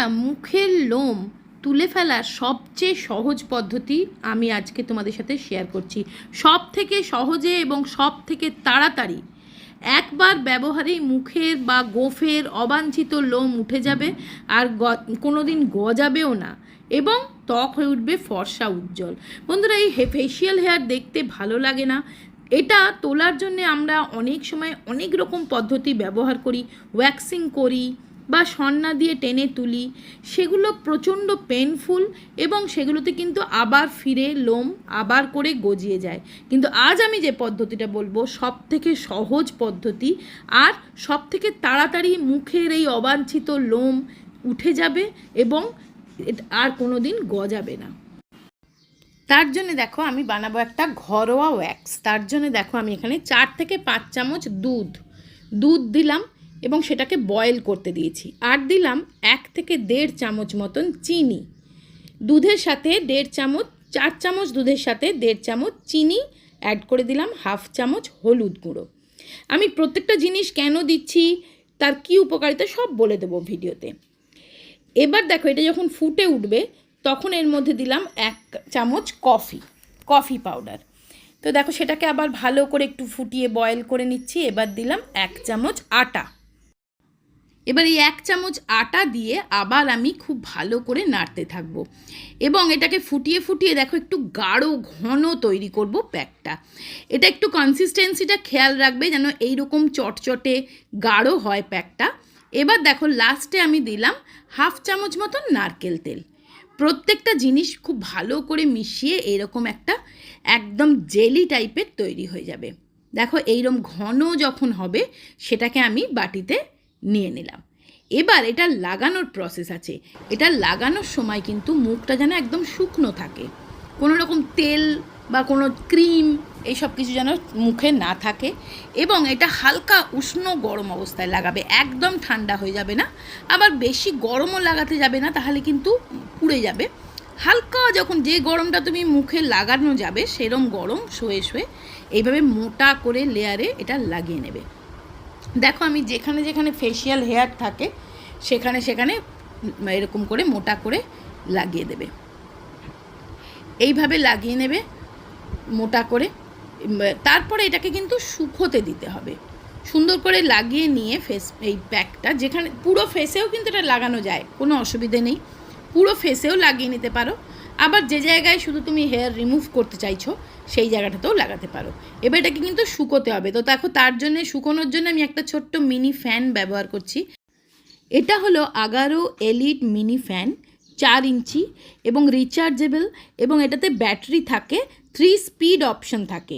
বন্ধুরা, মুখের লোম তুলে ফেলার সবচেয়ে সহজ পদ্ধতি আমি আজকে তোমাদের সাথে শেয়ার করছি। সব থেকে সহজে এবং সব থেকে তাড়াতাড়ি। একবার ব্যবহারেই মুখের বা গোফের অবাঞ্ছিত লোম উঠে যাবে আর কোনো দিন গজাবেও না এবং ত্বক হয়ে উঠবে ফর্সা উজ্জ্বল। বন্ধুরা, এই হে ফেসিয়াল হেয়ার দেখতে ভালো লাগে না। এটা তোলার জন্যে আমরা অনেক সময় অনেক রকম পদ্ধতি ব্যবহার করি ওয়্যাক্সিং করি বা সন্না দিয়ে টেনে তুলি, সেগুলো প্রচণ্ড পেনফুল এবং সেগুলোতে কিন্তু আবার ফিরে লোম আবার করে গজিয়ে যায়। কিন্তু আজ আমি যে পদ্ধতিটা বলব সব থেকে সহজ পদ্ধতি আর সব থেকে তাড়াতাড়ি মুখের এই অবাঞ্ছিত লোম উঠে যাবে এবং আর কোনো দিন গজাবে না। তার জন্য দেখো আমি বানাবো একটা ঘরোয়া ওয়্যাক্স তার জন্য দেখো আমি এখানে চার থেকে পাঁচ চামচ দুধ দুধ দিলাম। এবং সেটাকে বয়েল করতে দিয়েছি। আর দিলাম এক থেকে দেড় চামচ মতন চিনি। দুধের সাথে দেড় চামচ, চার চামচ দুধের সাথে দেড় চামচ চিনি অ্যাড করে দিলাম হাফ চামচ হলুদ গুঁড়ো। আমি প্রত্যেকটা জিনিস কেন দিচ্ছি, তার কী উপকারিতা সব বলে দেবো ভিডিওতে। এবার দেখো, এটা যখন ফুটে উঠবে, তখন এর মধ্যে দিলাম এক চামচ কফি কফি পাউডার। তো দেখো, সেটাকে আবার ভালো করে একটু ফুটিয়ে বয়েল করে নিচ্ছি। এবার দিলাম এক চামচ আটা। এবার এই এক চামচ আটা দিয়ে আবার আমি খুব ভালো করে নাড়তে থাকব। এবং এটাকে ফুটিয়ে ফুটিয়ে দেখো একটু গাঢ়, ঘন তৈরি করব প্যাকটা। এটা একটু কনসিস্টেন্সিটা খেয়াল রাখবে যেন এইরকম চটচটে, গাঢ় হয় প্যাকটা। এবার দেখো লাস্টে আমি দিলাম হাফ চামচ মতন নারকেল তেল। প্রত্যেকটা জিনিস খুব ভালো করে মিশিয়ে এরকম একটা একদম জেলি টাইপের তৈরি হয়ে যাবে। দেখো এইরকম ঘন যখন হবে সেটাকে আমি বাটিতে নিয়ে নিলাম। এবার এটা লাগানোর প্রসেস আছে। এটা লাগানোর সময় কিন্তু মুখটা যেন একদম শুকনো থাকে। কোনো রকম তেল বা কোনো ক্রিম এইসব কিছু যেন মুখে না থাকে এবং এটা হালকা উষ্ণ গরম অবস্থায় লাগাবে। একদম ঠান্ডা হয়ে যাবে না। আবার বেশি গরমও লাগাতে যাবে না, তাহলে কিন্তু পুড়ে যাবে। হালকা যখন যে গরমটা তুমি মুখে লাগানো যাবে, সেরম গরম শোয়ে শোয়ে এইভাবে মোটা করে লেয়ারে এটা লাগিয়ে নেবে। দেখো, আমি যেখানে যেখানে ফেসিয়াল হেয়ার থাকে, সেখানে সেখানে এরকম করে মোটা করে লাগিয়ে দেবে। এইভাবে লাগিয়ে নেবে, মোটা করে। তারপরে এটাকে কিন্তু শুকোতে দিতে হবে। সুন্দর করে লাগিয়ে নিয়ে ফেস এই প্যাকটা যেখানে, পুরো ফেসেও কিন্তু এটা লাগানো যায়, কোনো অসুবিধে নেই। পুরো ফেসেও লাগিয়ে নিতে পারো। আবার যে জায়গায় শুধু তুমি হেয়ার রিমুভ করতে চাইছো, সেই জায়গাটাতেও লাগাতে পারো। এবার এটাকে কিন্তু শুকোতে হবে। তো দেখো, তার জন্য, শুকোনোর জন্য আমি একটা ছোট্ট মিনি ফ্যান ব্যবহার করছি। এটা হলো আগারো এলিট মিনি ফ্যান চার ইঞ্চি এবং রিচার্জেবল এবং এটাতে ব্যাটারি থাকে থ্রি স্পিড অপশন থাকে।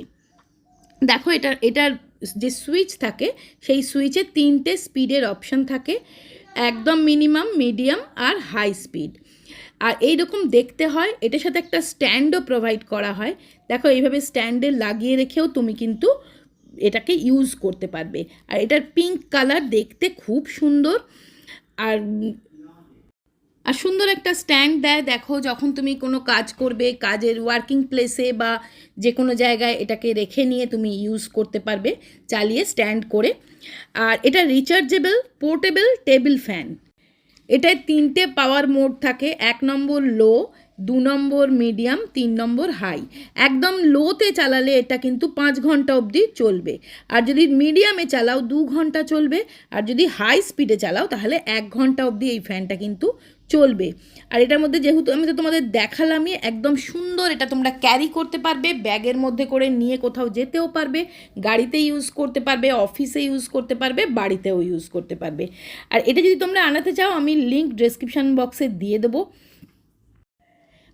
দেখো, এটা, এটার যে সুইচ থাকে, সেই সুইচে তিনটে স্পিডের অপশন থাকে, একদম মিনিমাম মিডিয়াম আর হাই স্পিড আর এইরকম দেখতে হয়, এটার সাথে একটা স্ট্যান্ডও প্রোভাইড করা হয়। দেখো, এইভাবে স্ট্যান্ডে লাগিয়ে রেখেও তুমি কিন্তু এটাকে ইউজ করতে পারবে। আর এটার পিঙ্ক কালার দেখতে খুব সুন্দর। আর আর সুন্দর একটা স্ট্যান্ড দেয়। দেখো, যখন তুমি কোনো কাজ করবে, কাজের ওয়ার্কিং প্লেসে বা যে কোনো জায়গায় এটাকে রেখে নিয়ে তুমি ইউজ করতে পারবে, চালিয়ে স্ট্যান্ড করে। আর এটা রিচার্জেবল পোর্টেবল টেবিল ফ্যান এটায় তিনটে পাওয়ার মোড থাকে, এক নম্বর লো দু নম্বর মিডিয়াম তিন নম্বর হাই একদম লোতে চালালে এটা কিন্তু পাঁচ ঘণ্টা অবধি চলবে। আর যদি মিডিয়ামে চালাও, দু ঘণ্টা চলবে। আর যদি হাই স্পিডে চালাও, তাহলে এক ঘণ্টা অবধি এই ফ্যানটা কিন্তু চলবে। আর এটার মধ্যে যেহেতু আমি তো তোমাদের দেখালামই, একদম সুন্দর এটা তোমরা ক্যারি করতে পারবে, ব্যাগের মধ্যে করে নিয়ে কোথাও যেতেও পারবে গাড়িতে ইউজ করতে পারবে অফিসে ইউজ করতে পারবে, বাড়িতেও ইউজ করতে পারবে। আর এটা যদি তোমরা আনাতে চাও, আমি লিঙ্ক ডেসক্রিপশান বক্সে দিয়ে দেবো।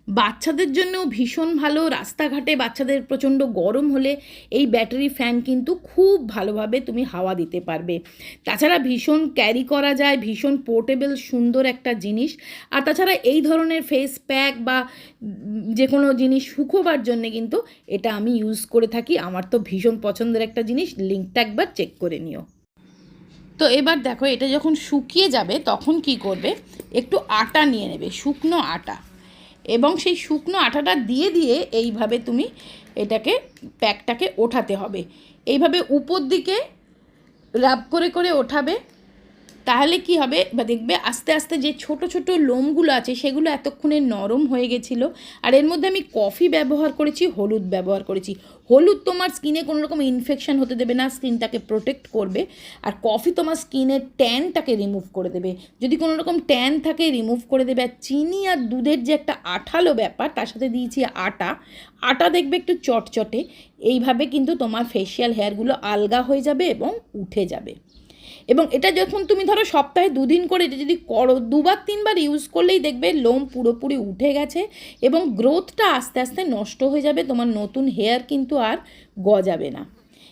বাচ্চাদের জন্যও ভীষণ ভালো। রাস্তাঘাটে বাচ্চাদের প্রচণ্ড গরম হলে এই ব্যাটারি ফ্যান কিন্তু খুব ভালোভাবে তুমি হাওয়া দিতে পারবে। তাছাড়া ভীষণ ক্যারি করা যায়, ভীষণ পোর্টেবল সুন্দর একটা জিনিস। আর তাছাড়া এই ধরনের ফেস প্যাক বা যে কোনো জিনিস শুকোবার জন্য কিন্তু এটা আমি ইউজ করে থাকি। আমার তো ভীষণ পছন্দের একটা জিনিস লিঙ্কটা একবার চেক করে নিও। তো এবার দেখো, এটা যখন শুকিয়ে যাবে তখন কি করবে? একটু আটা নিয়ে নেবে, শুকনো আটা। এবং সেই শুকনো আটাটা দিয়ে দিয়ে এইভাবে তুমি এটাকে প্যাকটাকে ওঠাতে হবে। এইভাবে উপর দিকে রাব করে করে ওঠাবে। তাহলে কি হবে? বা দেখবে আস্তে আস্তে যে ছোট ছোট লোমগুলো আছে, সেগুলো এতক্ষণে নরম হয়ে গেছিল। আর এর মধ্যে আমি কফি ব্যবহার করেছি, হলুদ ব্যবহার করেছি। হলুদ তোমার স্কিনে কোনো রকম ইনফেকশন হতে দেবে না স্কিনটাকে প্রোটেক্ট করবে। আর কফি তোমার স্কিনের ট্যানটাকে রিমুভ করে দেবে। যদি কোনো রকম ট্যান থাকে রিমুভ করে দেবে। আর চিনি আর দুধের যে একটা আঠালো ব্যাপার, তার সাথে দিয়েছি আটা। আটা দেখবে একটু চটচটে। এইভাবে কিন্তু তোমার ফেসিয়াল হেয়ারগুলো আলগা হয়ে যাবে এবং উঠে যাবে। এবং এটা যখন তুমি ধরো সপ্তাহে দুদিন করে এটা যদি করো, দুবার, তিনবার ইউজ করলেই দেখবে লোম পুরোপুরি উঠে গেছে এবং গ্রোথটা আস্তে আস্তে নষ্ট হয়ে যাবে, তোমার নতুন হেয়ার কিন্তু আর গজাবে না।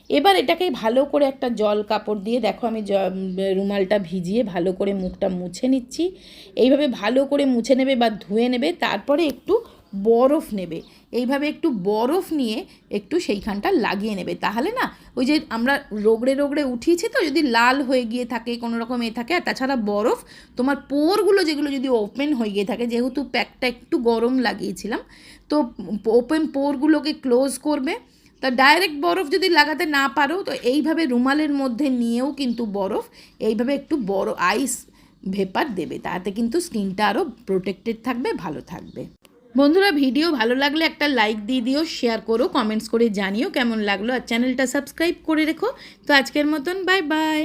এবার এটাকে ভালো করে একটা জল কাপড় দিয়ে দেখো আমি জ- রুমালটা ভিজিয়ে ভালো করে মুখটা মুছে নিচ্ছি। এইভাবে ভালো করে মুছে নেবে বা ধুয়ে নেবে, তারপরে একটু বরফ নেবে। এইভাবে একটু বরফ নিয়ে একটু সেইখানটা লাগিয়ে নেবে। তাহলে না, ওই যে আমরা রোগড়ে রোগড়ে উঠিয়েছি তো, যদি লাল হয়ে গিয়ে থাকে, কোনো রকম এ থাকে, আর তাছাড়া বরফ, তোমার পোরগুলো যেগুলো যদি ওপেন হয়ে গিয়ে থাকে, যেহেতু প্যাকটা একটু গরম লাগিয়েছিলাম, তো ওপেন পোরগুলোকে ক্লোজ করবে। তা ডাইরেক্ট বরফ যদি লাগাতে না পারো, তো এইভাবে রুমালের মধ্যে নিয়েও কিন্তু বরফ, এইভাবে একটু বড় আইস ভেপার দেবে। তাতে কিন্তু স্কিনটা আরও প্রোটেক্টেড থাকবে, ভালো থাকবে। বন্ধুরা, ভিডিও ভালো লাগলে একটা লাইক দিয়ে দিও শেয়ার করো কমেন্টস করে জানিও কেমন লাগল, আর চ্যানেলটা সাবস্ক্রাইব করে রেখো। তো আজকের মতন বাই বাই